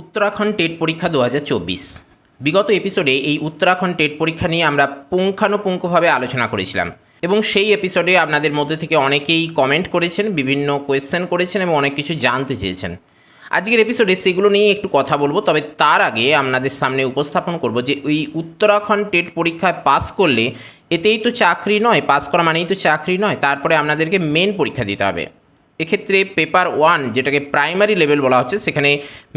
Uttarakhand TET পরীক্ষা দু হাজার চব্বিশ। বিগত এপিসোডে এই উত্তরাখণ্ড টেট পরীক্ষা নিয়ে আমরা পুঙ্খানুপুঙ্খভাবে আলোচনা করেছিলাম এবং সেই এপিসোডে আপনাদের মধ্যে থেকে অনেকেই কমেন্ট করেছেন, বিভিন্ন কোয়েশ্চেন করেছেন এবং অনেক কিছু জানতে চেয়েছেন। আজকের এপিসোডে সেগুলো নিয়ে একটু কথা বলব, তবে তার আগে আপনাদের সামনে উপস্থাপন করব যে ওই উত্তরাখণ্ড টেট পরীক্ষায় পাস করলে এতেই তো চাকরি নয় পাস করা মানেই তো চাকরি নয়, তারপরে আপনাদেরকে মেন পরীক্ষা দিতে হবে। এক্ষেত্রে পেপার ওয়ান যেটাকে প্রাইমারি লেভেল বলা হচ্ছে, সেখানে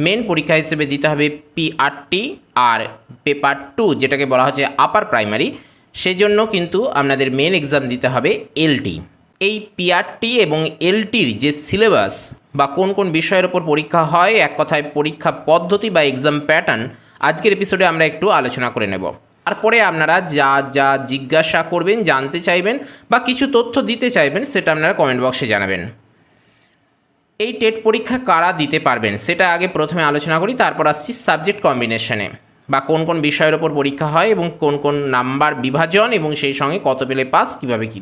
মেন পরীক্ষা হিসেবে দিতে হবে পিআরটি আর পেপার টু যেটাকে বলা হচ্ছে আপার প্রাইমারি সেজন্য কিন্তু আপনাদের মেন এক্সাম দিতে হবে এলটি এই পিআরটি এবং এলটির যে সিলেবাস বা কোন কোন বিষয়ের ওপর পরীক্ষা হয়, এক কথায় পরীক্ষা পদ্ধতি বা এক্সাম প্যাটার্ন আজকের এপিসোডে আমরা একটু আলোচনা করে নেব। তারপরে আপনারা যা যা জিজ্ঞাসা করবেন, জানতে চাইবেন বা কিছু তথ্য দিতে চাইবেন, সেটা আপনারা কমেন্ট বক্সে জানাবেন। এই টেট পরীক্ষা কারা দিতে পারবেন সেটা আগে প্রথমে আলোচনা করি, তারপর আসছি সাবজেক্ট কম্বিনেশনে বা কোন কোন বিষয়ের ওপর পরীক্ষা হয় এবং কোন কোন নাম্বার বিভাজন এবং সেই সঙ্গে কত পেলে পাস কীভাবে কী।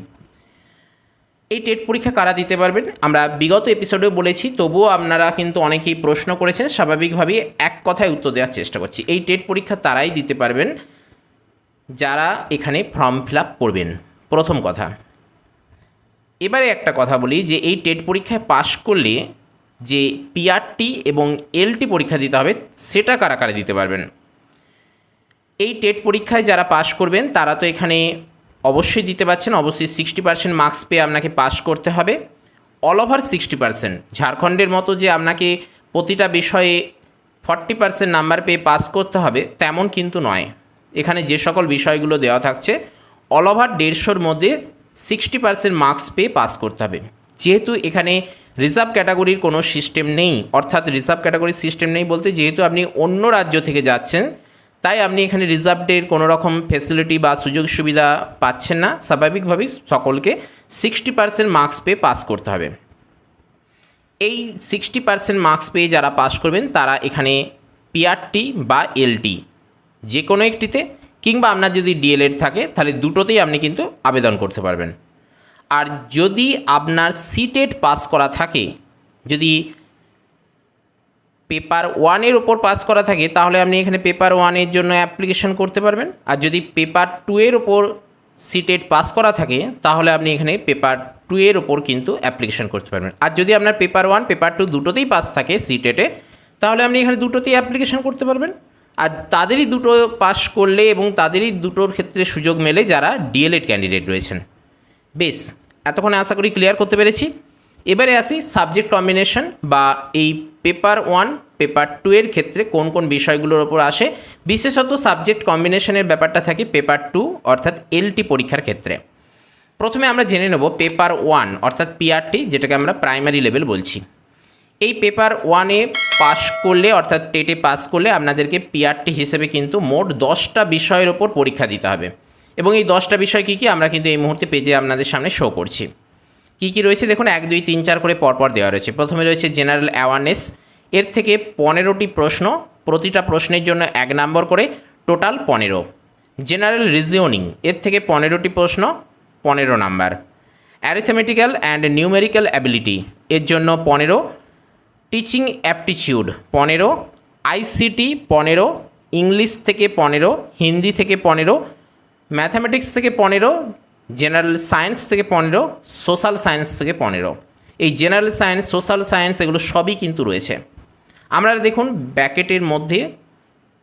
এই টেট পরীক্ষা কারা দিতে পারবেন? আমরা বিগত এপিসোডেও বলেছি, তবুও আপনারা কিন্তু অনেকেই প্রশ্ন করেছেন, স্বাভাবিকভাবেই এক কথায় উত্তর দেওয়ার চেষ্টা করছি। এই টেট পরীক্ষা তারাই দিতে পারবেন যারা এখানে ফর্ম ফিল আপ করবেন। প্রথম কথা এবারে একটা কথা বলি যে এই টেট পরীক্ষায় পাশ করলে যে পিআরটি এবং এলটি পরীক্ষা দিতে হবে, সেটা কারা কারা দিতে পারবেন? এই টেট পরীক্ষায় যারা পাশ করবেন, তারা তো এখানে অবশ্যই দিতে পারছেন। অবশ্যই সিক্সটি পার্সেন্ট মার্কস পেয়ে আপনাকে পাস করতে হবে। অল ওভার সিক্সটি পার্সেন্ট ঝাড়খণ্ডের মতো যে আপনাকে প্রতিটা বিষয়ে ফর্টি পার্সেন্ট নাম্বার পেয়ে পাস করতে হবে, তেমন কিন্তু নয়। এখানে যে সকল বিষয়গুলো দেওয়া থাকছে অল ওভার দেড়শোর মধ্যে সিক্সটি পার্সেন্ট মার্কস পেয়ে পাস করতে হবে। যেহেতু এখানে রিজার্ভ ক্যাটাগরির কোনো সিস্টেম নেই, অর্থাৎ রিজার্ভ ক্যাটাগরির সিস্টেম নেই বলতে যেহেতু আপনি অন্য রাজ্য থেকে যাচ্ছেন, তাই আপনি এখানে রিজার্ভডের কোনো রকম ফেসিলিটি বা সুযোগ সুবিধা পাচ্ছেন না। স্বাভাবিকভাবেই সকলকে সিক্সটি পার্সেন্ট মার্কস পেয়ে পাস করতে হবে। এই সিক্সটি পার্সেন্ট মার্কস পেয়ে যারা পাস করবেন, তারা এখানে পিআরটি বা এলটি যে কোনো একটিতে কিংবা আপনার যদি ডিএলএড থাকে, তাহলে দুটোতেই আপনি কিন্তু আবেদন করতে পারবেন। আর যদি আপনার সিটেট পাস করা থাকে, যদি পেপার ওয়ানের ওপর পাস করা থাকে, তাহলে আপনি এখানে পেপার ওয়ানের জন্য অ্যাপ্লিকেশন করতে পারবেন। আর যদি পেপার টু এর ওপর সিটেট পাস করা থাকে, তাহলে আপনি এখানে পেপার টু এর ওপর কিন্তু অ্যাপ্লিকেশন করতে পারবেন। আর যদি আপনার পেপার ওয়ান পেপার টু দুটোতেই পাস থাকে সিটেটে তাহলে আপনি এখানে দুটোতেই অ্যাপ্লিকেশন করতে পারবেন। আর তাদেরই দুটো পাস করলে এবং তাদেরই দুটোর ক্ষেত্রে সুযোগ মেলে যারা ডিএলএড ক্যান্ডিডেট রয়েছেন। বেশ, এতক্ষণে আশা করি ক্লিয়ার করতে পেরেছি। এবারে আসি সাবজেক্ট কম্বিনেশন বা এই পেপার ওয়ান পেপার টু এর ক্ষেত্রে কোন কোন বিষয়গুলোর ওপর আসে। বিশেষত সাবজেক্ট কম্বিনেশনের ব্যাপারটা থাকে পেপার টু অর্থাৎ এলটি পরীক্ষার ক্ষেত্রে। প্রথমে আমরা জেনে নেব পেপার ওয়ান অর্থাৎ পিআরটি যেটাকে আমরা প্রাইমারি লেভেল বলছি। এই পেপার ওয়ানে পাস করলে, অর্থাৎ টেটে পাস করলে আপনাদেরকে পিআরটি হিসেবে কিন্তু মোট দশটা বিষয়ের ওপর পরীক্ষা দিতে হবে। এবং এই দশটা বিষয় কী কী? আমরা কিন্তু এই মুহূর্তে পেজে আপনাদের সামনে শো করছি। কী কী রয়েছে? দেখুন, এক, দুই, তিন, চার করে পরপর দেওয়া রয়েছে। প্রথমে রয়েছে জেনারেল অ্যাওয়ারনেস এর থেকে পনেরোটি প্রশ্ন, প্রতিটা প্রশ্নের জন্য এক নম্বর করে টোটাল পনেরো। জেনারেল রিজিওনিং এর থেকে পনেরোটি প্রশ্ন, পনেরো number arithmetical and numerical ability এর জন্য পনেরো টিচিং অ্যাপটিচিউড পনেরো আইসিটি পনেরো ইংলিশ থেকে পনেরো হিন্দি থেকে পনেরো ম্যাথামেটিক্স থেকে পনেরো জেনারেল সায়েন্স থেকে পনেরো সোশ্যাল সায়েন্স থেকে পনেরো। এই জেনারেল সায়েন্স সোশ্যাল সায়েন্স এগুলো সবই কিন্তু রয়েছে। আমরা দেখুন ব্যাকেটের মধ্যে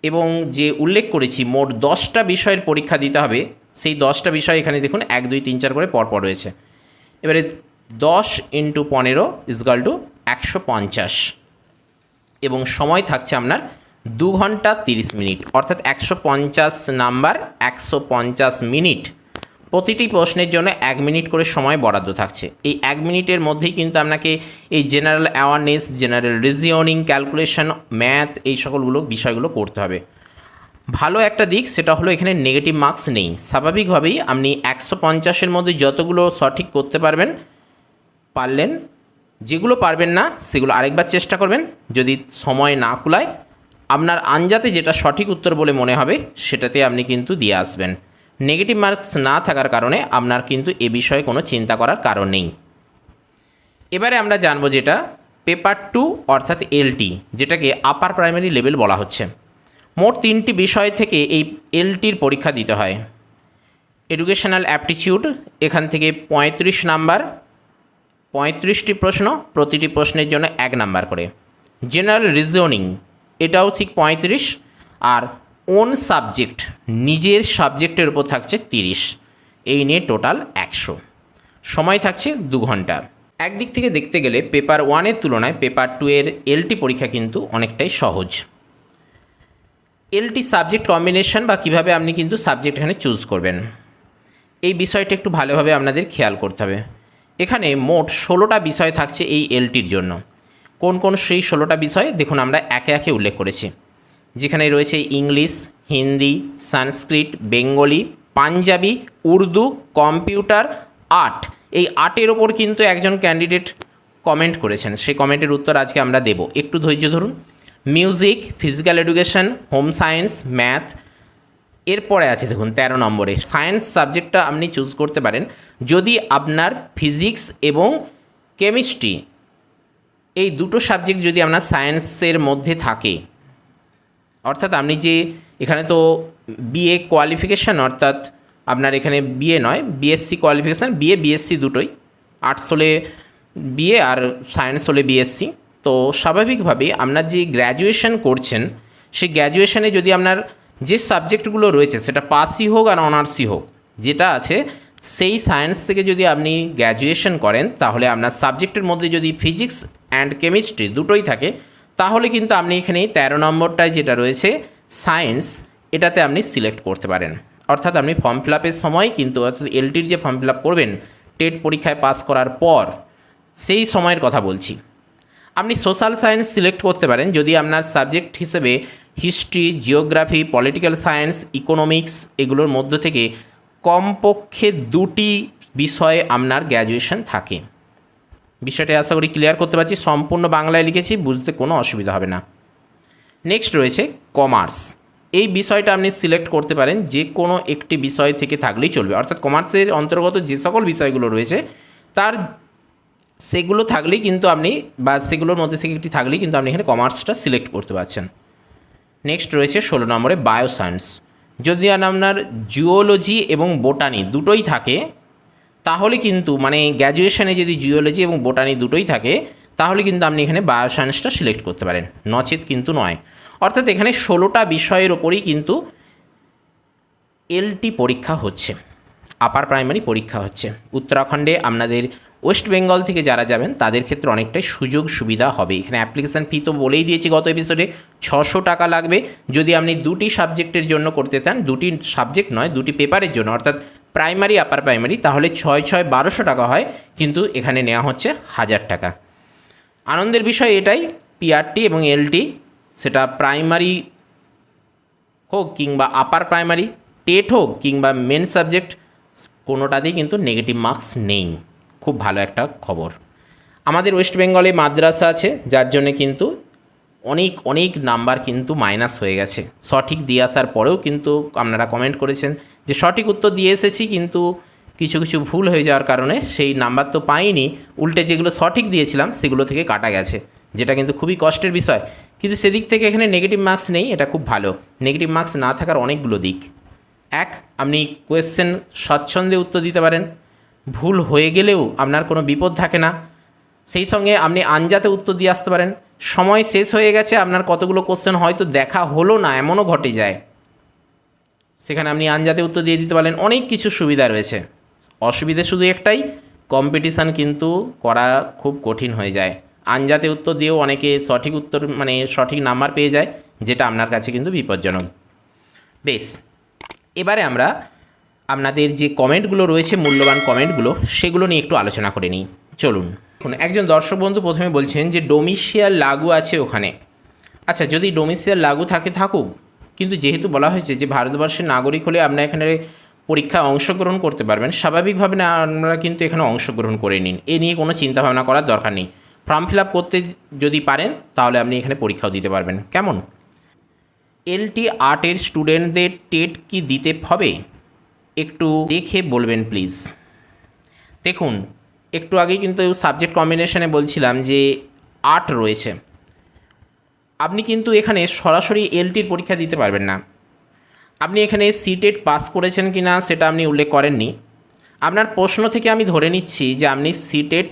এবং যে উল্লেখ করেছি, মোট দশটা বিষয়ের পরীক্ষা দিতে হবে। সেই দশটা বিষয় এখানে দেখুন, এক, দুই, তিন, চার করে পরপর রয়েছে। এবারে দশ ইন্টু পনেরো ইজগাল টু একশো পঞ্চাশ। এবং সময় থাকছে আপনার দু ঘণ্টা তিরিশ মিনিট। অর্থাৎ একশো পঞ্চাশ নাম্বার একশো পঞ্চাশ মিনিট। প্রতিটি প্রশ্নের জন্য এক মিনিট করে সময় বরাদ্দ থাকছে। এই এক মিনিটের মধ্যেই কিন্তু আপনাকে এই general awareness general reasoning calculation math এই সকলগুলো, বিষয়গুলো করতে হবে। ভালো একটা দিক সেটা হলো এখানে নেগেটিভ মার্কস নেই। স্বাভাবিকভাবেই আপনি একশো পঞ্চাশের মধ্যে যতগুলো সঠিক করতে পারবেন, পারলেন যেগুলো পারবেন না, সেগুলো আরেকবার চেষ্টা করবেন। যদি সময় না কুলায়, আপনার আনজাতে যেটা সঠিক উত্তর বলে মনে হবে, সেটাতে আপনি কিন্তু দিয়ে আসবেন। নেগেটিভ মার্কস না থাকার কারণে আপনার কিন্তু এ বিষয়ে কোনো চিন্তা করার কারণ নেই। এবারে আমরা জানব যেটা পেপার টু অর্থাৎ এলটি, যেটাকে আপার প্রাইমারি লেভেল বলা হচ্ছে। মোট তিনটি বিষয় থেকে এই এলটির পরীক্ষা দিতে হয়। এডুকেশনাল অ্যাপটিচিউড, এখান থেকে পঁয়ত্রিশ নাম্বার পঁয়ত্রিশটি প্রশ্ন, প্রতিটি প্রশ্নের জন্য এক নাম্বার করে। জেনারেল রিজনিং এটাও ঠিক পঁয়ত্রিশ। আর ওন সাবজেক্ট নিজের সাবজেক্টের উপর থাকছে তিরিশ। এই নিয়ে টোটাল একশো। সময় থাকছে দু ঘণ্টা। একদিক থেকে দেখতে গেলে পেপার ওয়ানের তুলনায় পেপার টু এর এলটি পরীক্ষা কিন্তু অনেকটাই সহজ। এলটি সাবজেক্ট কম্বিনেশন বা কীভাবে আপনি কিন্তু সাবজেক্ট এখানে চুজ করবেন। এই বিষয়টা একটু ভালোভাবে আপনাদের খেয়াল করতে হবে। এখানে মোট ষোলোটা বিষয় থাকছে এই এলটির জন্য। কোন কোন সেই ষোলোটা বিষয় দেখুন আমরা একে একে উল্লেখ করেছি। যেখানে রয়েছে English, Hindi, Sanskrit, Bengali, Punjabi, Urdu, computer, art. এই আর্টের ওপর কিন্তু একজন ক্যান্ডিডেট কমেন্ট করেছেন। সেই কমেন্টের উত্তর আজকে আমরা দেব। একটু ধৈর্য ধরুন। Music, physical education, home science, math এরপরে আছে দেখুন, তেরো নম্বরে। সায়েন্স সাবজেক্টটা আপনি চুজ করতে পারেন। যদি আপনার ফিজিক্স এবং কেমিস্ট্রি এই দুটো সাবজেক্ট যদি আপনার সায়েন্সের মধ্যে থাকে, অর্থাৎ আপনি যে এখানে তো বিএ কোয়ালিফিকেশান অর্থাৎ আপনার এখানে বিএ নয় বিএসসি কোয়ালিফিকেশান বিএ বিএসসি দুটোই। আর্টস হলে বিএ আর সায়েন্স হলে বিএসসি তো স্বাভাবিকভাবে আপনার যে গ্র্যাজুয়েশন করছেন, সেই গ্র্যাজুয়েশনে যদি আপনার যে সাবজেক্টগুলো রয়েছে, সেটা পাসই হোক আর অনার্সই হোক, যেটা আছে, সেই সায়েন্স থেকে যদি আপনি গ্র্যাজুয়েশন করেন, তাহলে আপনার সাবজেক্টের মধ্যে যদি ফিজিক্স অ্যান্ড কেমিস্ট্রি দুটোই থাকে, তাহলে কিন্তু আপনি এখানে তেরো নম্বরটায় যেটা রয়েছে সায়েন্স এটাতে আপনি সিলেক্ট করতে পারেন। অর্থাৎ আপনি ফর্ম ফিল আপের সময় কিন্তু অর্থাৎ এলটির যে ফর্ম ফিল আপ করবেন টেট পরীক্ষায় পাস করার পর, সেই সময়ের কথা বলছি। আপনি সোশ্যাল সায়েন্স সিলেক্ট করতে পারেন যদি আপনার সাবজেক্ট হিসেবে history, geography, political science, economics এগুলোর মধ্য থেকে কমপক্ষে দুটি বিষয়ে আপনার গ্র্যাজুয়েশন থাকে। বিষয়টা আশা করি ক্লিয়ার করতে পারছি। সম্পূর্ণ বাংলায় লিখেছি, বুঝতে কোনো অসুবিধা হবে না। নেক্সট রয়েছে কমার্স। এই বিষয়টা আপনি সিলেক্ট করতে পারেন, যে কোনো একটি বিষয় থেকে থাকলেই চলবে। অর্থাৎ কমার্সের অন্তর্গত যে সকল বিষয়গুলো রয়েছে, তার সেগুলো থাকলেই কিন্তু আপনি বা সেগুলোর মধ্যে থেকে একটি থাকলেই কিন্তু আপনি এখানে কমার্সটা সিলেক্ট করতে পারছেন। নেক্সট রয়েছে ষোলো নম্বরে বায়োসায়েন্স যদি আর আপনার জিওলজি এবং বোটানি দুটোই থাকে, তাহলে কিন্তু মানে গ্র্যাজুয়েশনে যদি জিওলজি এবং বোটানি দুটোই থাকে, তাহলে কিন্তু আপনি এখানে বায়োসায়েন্সটা সিলেক্ট করতে পারেন। নচেত কিন্তু নয়। অর্থাৎ এখানে ষোলোটা বিষয়ের ওপরেই কিন্তু এলটি পরীক্ষা হচ্ছে। আপার প্রাইমারি পরীক্ষা হচ্ছে। উত্তরাখণ্ডে আপনাদের ওয়েস্ট বেঙ্গল থেকে যারা যাবেন, তাদের ক্ষেত্রে অনেকটাই সুযোগ সুবিধা হবে। এখানে অ্যাপ্লিকেশান ফি তো বলেই দিয়েছি গত এপিসোডে ছশো টাকা লাগবে। যদি আপনি দুটি সাবজেক্টের জন্য করতে চান, দুটি সাবজেক্ট নয়, দুটি পেপারের জন্য, অর্থাৎ প্রাইমারি, আপার প্রাইমারি, তাহলে ছয় ছয়, বারোশো টাকা হয়, কিন্তু এখানে নেওয়া হচ্ছে হাজার টাকা। আনন্দের বিষয় এটাই পিআরটি এবং এলটি সেটা প্রাইমারি হোক কিংবা আপার প্রাইমারি, টেট হোক কিংবা মেন সাবজেক্ট, কোনোটাতেই কিন্তু নেগেটিভ মার্কস নেই। খুব ভালো একটা খবর। আমাদের ওয়েস্ট বেঙ্গলে মাদ্রাসা আছে, যার জন্য কিন্তু অনেক অনেক নাম্বার কিন্তু মাইনাস হয়ে গেছে। সঠিক দিয়ে আসার পরেও কিন্তু আপনারা কমেন্ট করেছেন যে সঠিক উত্তর দিয়ে এসেছি, কিন্তু কিছু কিছু ভুল হয়ে যাওয়ার কারণে সেই নাম্বার তো পাইনি। উল্টে যেগুলো সঠিক দিয়েছিলাম, সেগুলো থেকে কাটা গেছে, যেটা কিন্তু খুবই কষ্টের বিষয়। কিন্তু সেদিক থেকে এখানে নেগেটিভ মার্কস নেই, এটা খুব ভালো। নেগেটিভ মার্কস না থাকার অনেকগুলো দিক। এক, আপনি কোয়েশ্চেন স্বচ্ছন্দে উত্তর দিতে পারেন। ভুল হয়ে গেলেও আপনার কোনো বিপদ থাকে না। সেই সঙ্গে আপনি আনজাতে উত্তর দিয়ে আসতে পারেন। সময় শেষ হয়ে গেছে, আপনার কতগুলো কোশ্চেন হয়তো দেখা হলো না, এমনও ঘটে যায়। সেখানে আপনি আনজাতে উত্তর দিয়ে দিতে পারেন, অনেক কিছু সুবিধা রয়েছে। অসুবিধে শুধু একটাই কম্পিটিশান কিন্তু করা খুব কঠিন হয়ে যায়। আনজাতে উত্তর দিয়েও অনেকে সঠিক উত্তর মানে সঠিক নাম্বার পেয়ে যায়, যেটা আপনার কাছে কিন্তু বিপজ্জনক। বেশ, এবারে আমরা আপনাদের যে কমেন্টগুলো রয়েছে, মূল্যবান কমেন্টগুলো, সেগুলো নিয়ে একটু আলোচনা করে নিই। চলুন। এখন একজন দর্শক বন্ধু প্রথমে বলছেন যে, ডোমিশিয়াল লাগু আছে ওখানে। আচ্ছা যদি ডোমিশিয়াল লাগু থাকে, থাকুক। কিন্তু যেহেতু বলা হয়েছে যে, ভারতবর্ষের নাগরিক হলে আপনার এখানে পরীক্ষায় অংশগ্রহণ করতে পারবেন, স্বাভাবিকভাবে না, আপনারা কিন্তু এখানে অংশগ্রহণ করে নিন। এ নিয়ে কোনো চিন্তাভাবনা করার দরকার নেই। ফর্ম ফিল আপ করতে যদি পারেন, তাহলে আপনি এখানে পরীক্ষাও দিতে পারবেন। কেমন? এলটি আর্টের স্টুডেন্টদের টেট কি দিতে হবে? একটু দেখে বলবেন প্লিজ দেখুন, একটু আগে কিন্তু সাবজেক্ট কম্বিনেশনে বলছিলাম যে আর্ট রয়েছে। আপনি কিন্তু এখানে সরাসরি এলটির পরীক্ষা দিতে পারবেন না। আপনি এখানে সিটেট পাস করেছেন কি না সেটা আপনি উল্লেখ করেননি। আপনার প্রশ্ন থেকে আমি ধরে নিচ্ছি যে আপনি সিটেট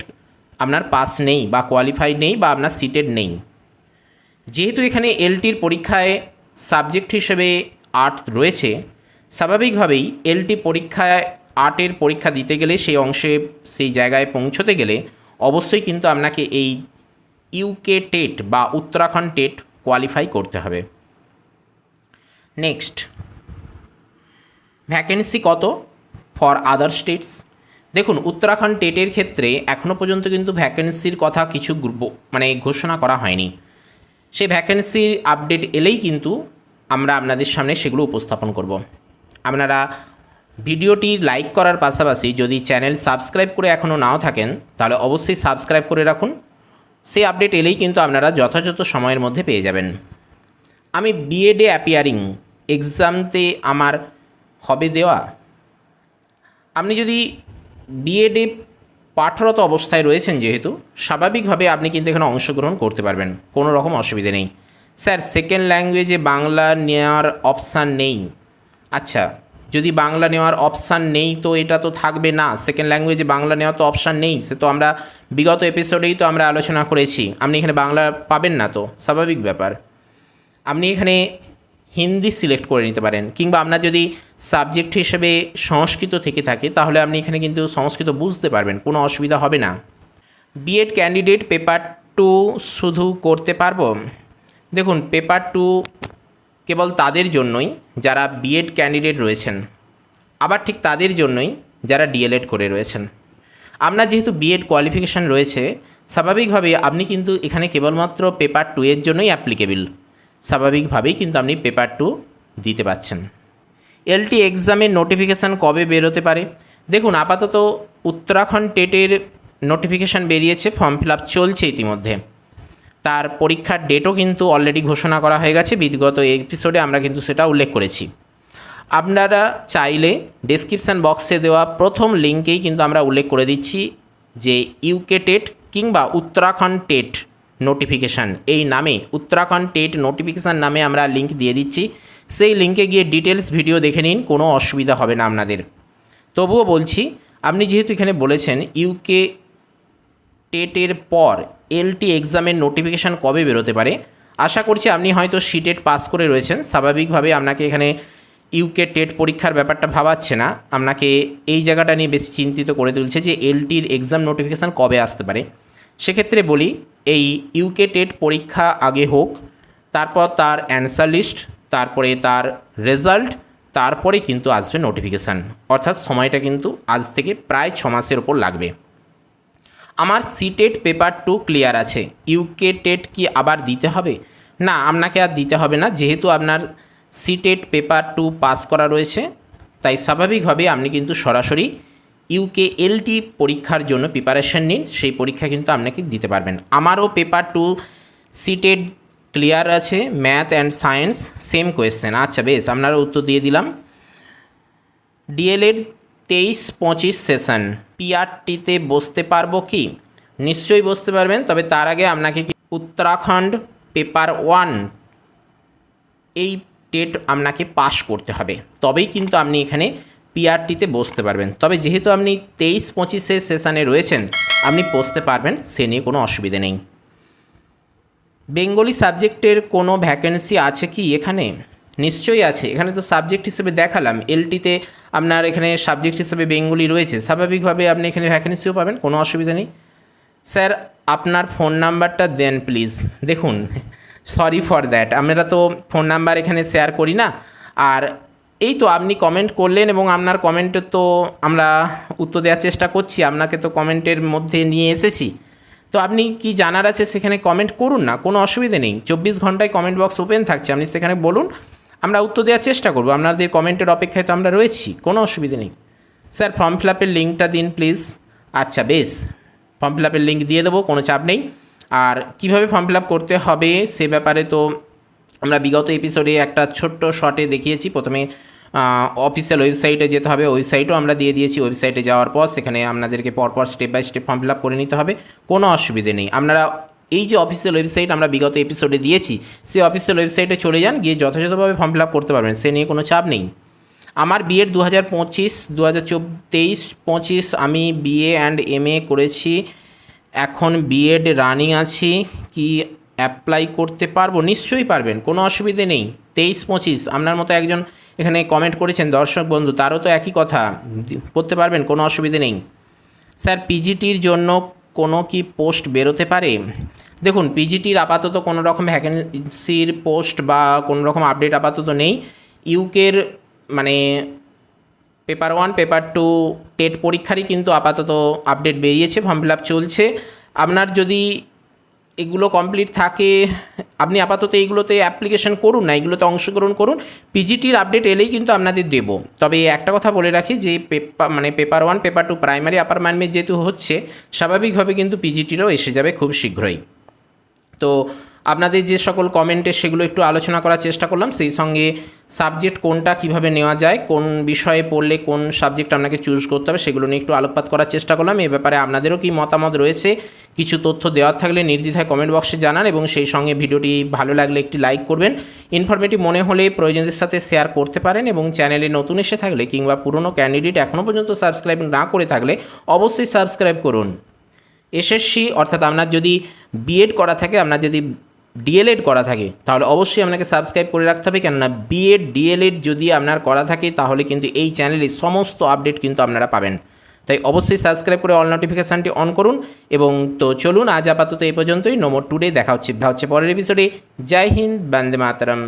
আপনার পাস নেই বা কোয়ালিফাই নেই বা আপনার সিটেড নেই। যেহেতু এখানে এলটির পরীক্ষায় সাবজেক্ট হিসেবে আর্ট রয়েছে স্বাভাবিকভাবেই এলটি পরীক্ষায় আর্টের পরীক্ষা দিতে গেলে সেই অংশে সেই জায়গায় পৌঁছতে গেলে অবশ্যই কিন্তু আপনাকে এই ইউকে টেট বা উত্তরাখণ্ড টেট কোয়ালিফাই করতে হবে। নেক্সট ভ্যাকেন্সি কত ফর আদার স্টেটস দেখুন, উত্তরাখণ্ড টেটের ক্ষেত্রে এখনও পর্যন্ত কিন্তু ভ্যাকেন্সির কথা কিছু মানে ঘোষণা করা হয়নি। সেই ভ্যাকেন্সির আপডেট এলেই কিন্তু আমরা আপনাদের সামনে সেগুলো উপস্থাপন করব। আপনারা ভিডিওটি লাইক করার পাশাপাশি যদি চ্যানেল সাবস্ক্রাইব করে এখনও নাও থাকেন, তাহলে অবশ্যই সাবস্ক্রাইব করে রাখুন। সেই আপডেট এলেই কিন্তু আপনারা যথাযথ সময়ের মধ্যে পেয়ে যাবেন। আমি বিএডে অ্যাপিয়ারিং এক্সামতে আমার হবে দেওয়া। আপনি যদি বিএডে পাঠরত অবস্থায় রয়েছেন যেহেতু, স্বাভাবিকভাবে আপনি কিন্তু এখানে অংশগ্রহণ করতে পারবেন। কোনো রকম অসুবিধে নেই। স্যার সেকেন্ড ল্যাঙ্গুয়েজে বাংলা নেওয়ার অপশান নেই। আচ্ছা যদি বাংলা নেওয়ার অপশান নেই তো এটা তো থাকবে না। সেকেন্ড ল্যাঙ্গুয়েজে বাংলা নেওয়ার তো অপশান নেই। সে তো আমরা বিগত এপিসোডেই তো আমরা আলোচনা করেছি। আপনি এখানে বাংলা পাবেন না তো? স্বাভাবিক ব্যাপার। আপনি এখানে হিন্দি সিলেক্ট করে নিতে পারেন। কিংবা আপনার যদি সাবজেক্ট হিসেবে সংস্কৃত থেকে থাকে, তাহলে আপনি এখানে কিন্তু সংস্কৃত বুঝতে পারবেন। কোনো অসুবিধা হবে না। বিএড ক্যান্ডিডেট পেপার টু শুধু করতে পারব? দেখুন পেপার টু কেবল তাদের জন্যই যারা বিএড ক্যান্ডিডেট রয়েছেন, আবার ঠিক তাদের জন্যই যারা ডিএলএড করে রয়েছেন। আপনার যেহেতু বিএড কোয়ালিফিকেশান রয়েছে স্বাভাবিকভাবে আপনি কিন্তু এখানে কেবলমাত্র পেপার টু এর জন্যই অ্যাপ্লিকেবল স্বাভাবিকভাবেই কিন্তু আপনি পেপার টু দিতে পাচ্ছেন। এলটি এক্সামের নোটিফিকেশান কবে বেরোতে পারে? দেখুন, আপাতত উত্তরাখণ্ড টেটের নোটিফিকেশান বেরিয়েছে ফর্ম ফিল আপ চলছে ইতিমধ্যে। তার পরীক্ষার ডেটও কিন্তু অলরেডি ঘোষণা করা হয়ে গেছে। বিগত এপিসোডে আমরা কিন্তু সেটা উল্লেখ করেছি। আপনারা চাইলে ডেসক্রিপশান বক্সে দেওয়া প্রথম লিঙ্কেই কিন্তু আমরা উল্লেখ করে দিচ্ছি যে ইউকে টেট কিংবা উত্তরাখণ্ড টেট নোটিফিকেশান এই নামে, উত্তরাখণ্ড টেট নোটিফিকেশান নামে আমরা লিঙ্ক দিয়ে দিচ্ছি। সেই লিঙ্কে গিয়ে ডিটেলস ভিডিও দেখে নিন, কোনো অসুবিধা হবে না আপনাদের। তবুও বলছি, আপনি যেহেতু এখানে বলেছেন ইউকে টেটের পর এলটি এক্সামের নোটিফিকেশান কবে বেরোতে পারে? আশা করছি আপনি হয়তো সিটেট পাস করে রয়েছেন। স্বাভাবিকভাবে আপনাকে এখানে ইউকে টেট পরীক্ষার ব্যাপারটা ভাবাচ্ছে না। আপনাকে এই জায়গাটা নিয়ে বেশি চিন্তিত করে তুলছে যে এলটির এক্সাম নোটিফিকেশান কবে আসতে পারে। সেক্ষেত্রে বলি, এই ইউকে টেট পরীক্ষা আগে হোক, তারপর তার অ্যান্সার লিস্ট, তারপরে তার রেজাল্ট, তারপরে কিন্তু আসবে নোটিফিকেশান। অর্থাৎ সময়টা কিন্তু আজ থেকে প্রায় ছ মাসের ওপর লাগবে। আমার সিটেট পেপার টু ক্লিয়ার আছে। ইউকে টেট কি আবার দিতে হবে? না, আপনাকে আর দিতে হবে না, যেহেতু আপনার সিটেট পেপার টু পাস করা রয়েছে, তাই স্বাভাবিকভাবে আপনি কিন্তু সরাসরি ইউকে এলটি পরীক্ষার জন্য প্রিপারেশন নিন, সেই পরীক্ষা কিন্তু আপনাকে দিতে পারবেন। আমারও পেপার টু সিটেট ক্লিয়ার আছে math and science same question আচ্ছা বেশ আপনারা উত্তর দিয়ে দিলাম। ডিএলএড তেইশ পঁচিশ সেশন পিআরটিতে বসতে পারব কি? নিশ্চয়ই বসতে পারবেন, তবে তার আগে আপনাকে কি উত্তরাখণ্ড পেপার ওয়ান এই টেট আপনাকে পাশ করতে হবে। তবেই কিন্তু আপনি এখানে পিআরটিতে বসতে পারবেন। তবে যেহেতু আপনি তেইশ পঁচিশের সেশানে রয়েছেন, আপনি বসতে পারবেন, সে নিয়ে কোনো অসুবিধে নেই। বেঙ্গলি সাবজেক্টের কোনো ভ্যাকেন্সি আছে কি এখানে? নিশ্চয়ই আছে। এখানে তো সাবজেক্ট হিসেবে দেখালাম। এলটিতে আপনার এখানে সাবজেক্ট হিসেবে বেঙ্গলি রয়েছে। স্বাভাবিকভাবে আপনি এখানে ভ্যাকেন্সিও পাবেন, কোনো অসুবিধা নেই। স্যার আপনার ফোন নাম্বারটা দেন প্লিজ দেখুন সরি ফর দ্যাট আমরা তো ফোন নাম্বার এখানে শেয়ার করি না। আর এই তো আপনি কমেন্ট করলেন এবং আপনার কমেন্টে তো আমরা উত্তর দেওয়ার চেষ্টা করছি। আপনাকে তো কমেন্টের মধ্যে নিয়ে এসেছি। তো আপনি কি জানার আছে সেখানে কমেন্ট করুন না, কোনো অসুবিধে নেই। চব্বিশ ঘন্টায় কমেন্ট বক্স ওপেন থাকছে। আপনি সেখানে বলুন আমরা উত্তর দেওয়ার চেষ্টা করব। আপনাদের কমেন্টের অপেক্ষায় তো আমরা রয়েছি, কোনো অসুবিধে নেই। স্যার, ফর্ম ফিল আপের লিঙ্কটা দিন, প্লিজ। আচ্ছা বেশ। ফর্ম ফিল আপের লিঙ্ক দিয়ে দেবো, কোনো চাপ নেই। আর কীভাবে ফর্ম ফিল আপ করতে হবে সে ব্যাপারে তো আমরা বিগত এপিসোডে একটা ছোট্ট শর্টে দেখিয়েছি। প্রথমে অফিসিয়াল ওয়েবসাইটে যেতে হবে, ওয়েবসাইটও আমরা দিয়ে দিয়েছি। ওয়েবসাইটে যাওয়ার পর সেখানে আপনাদেরকে পরপর step by step form fill up করে নিতে হবে, কোনো অসুবিধে নেই। আপনারা এই যে অফিসিয়াল ওয়েবসাইট আমরা বিগত এপিসোডে দিয়েছি, সেই অফিসিয়াল ওয়েবসাইটে চলে যান, গিয়ে যথাযথভাবে ফর্ম ফিল আপ করতে পারবেন, সে নিয়ে কোনো চাপ নেই। আমার বিএড দু হাজার পঁচিশ দু হাজার তেইশ পঁচিশ আমি বিএ অ্যান্ড এম এ করেছি, এখন বিএড রানিং আছি, কি অ্যাপ্লাই করতে পারব? নিশ্চয়ই পারবেন, কোনো অসুবিধে নেই। তেইশ, পঁচিশ, আপনার মতো একজন এখানে কমেন্ট করেছেন দর্শক বন্ধু, তারও তো একই কথা করতে পারবেন, কোনো অসুবিধে নেই। স্যার পিজিটির জন্য কোনো কি পোস্ট বেরোতে পারে? দেখুন পিজিটির আপাতত কোনো রকম ভ্যাকেন্সির পোস্ট বা কোনো রকম আপডেট আপাতত নেই। ইউকের মানে paper one paper two TET পরীক্ষারই কিন্তু আপাতত আপডেট বেরিয়েছে ফর্ম ফিল আপ চলছে। আপনার যদি এগুলো কমপ্লিট থাকে আপনি আপাতত এইগুলোতে অ্যাপ্লিকেশন করুন না, এইগুলোতে অংশগ্রহণ করুন। পিজিটির আপডেট এলেই কিন্তু আপনাদের দেবো। তবে একটা কথা বলে রাখি যে পেপার মানে paper one paper two primary upper মাইনমেন্ট যেহেতু হচ্ছে, স্বাভাবিকভাবে কিন্তু পিজিটিরও এসে যাবে খুব শীঘ্রই। তো আপনাদের যে সকল কমেন্টে সেগুলো একটু আলোচনা করার চেষ্টা করলাম, সেই সঙ্গে সাবজেক্ট কোনটা কীভাবে নেওয়া যায়, কোন বিষয়ে পড়লে কোন সাবজেক্ট আপনাকে চুজ করতে হবে, সেগুলো নিয়ে একটু আলোকপাত করার চেষ্টা করলাম। এ ব্যাপারে আপনাদেরও কি মতামত রয়েছে, কিছু তথ্য দেওয়ার থাকলে নির্দ্বিধায় কমেন্ট বক্সে জানান এবং সেই সঙ্গে ভিডিওটি ভালো লাগলে একটি লাইক করবেন। ইনফরমেটিভ মনে হলে প্রয়োজনদের সাথে শেয়ার করতে পারেন এবং চ্যানেলে নতুন এসে থাকলে কিংবা পুরনো ক্যান্ডিডেট এখনও পর্যন্ত সাবস্ক্রাইব না করে থাকলে অবশ্যই সাবস্ক্রাইব করুন। এসএসসি অর্থাৎ আপনার যদি বিএড করা থাকে, আপনার যদি ডিএলএড করা থাকে, তাহলে অবশ্যই আপনাকে সাবস্ক্রাইব করে রাখতে হবে। কেননা বিএড ডিএলএড যদি আপনার করা থাকে, তাহলে কিন্তু এই চ্যানেলে সমস্ত আপডেট কিন্তু আপনারা পাবেন। তাই অবশ্যই সাবস্ক্রাইব করে অল নোটিফিকেশানটি অন করুন এবং তো চলুন, আজ আপাতত এই পর্যন্তই। নম্বর টুডে দেখা হচ্ছে দেখা হচ্ছে পরের এপিসোডে জয় হিন্দ, বন্দে মাতরম।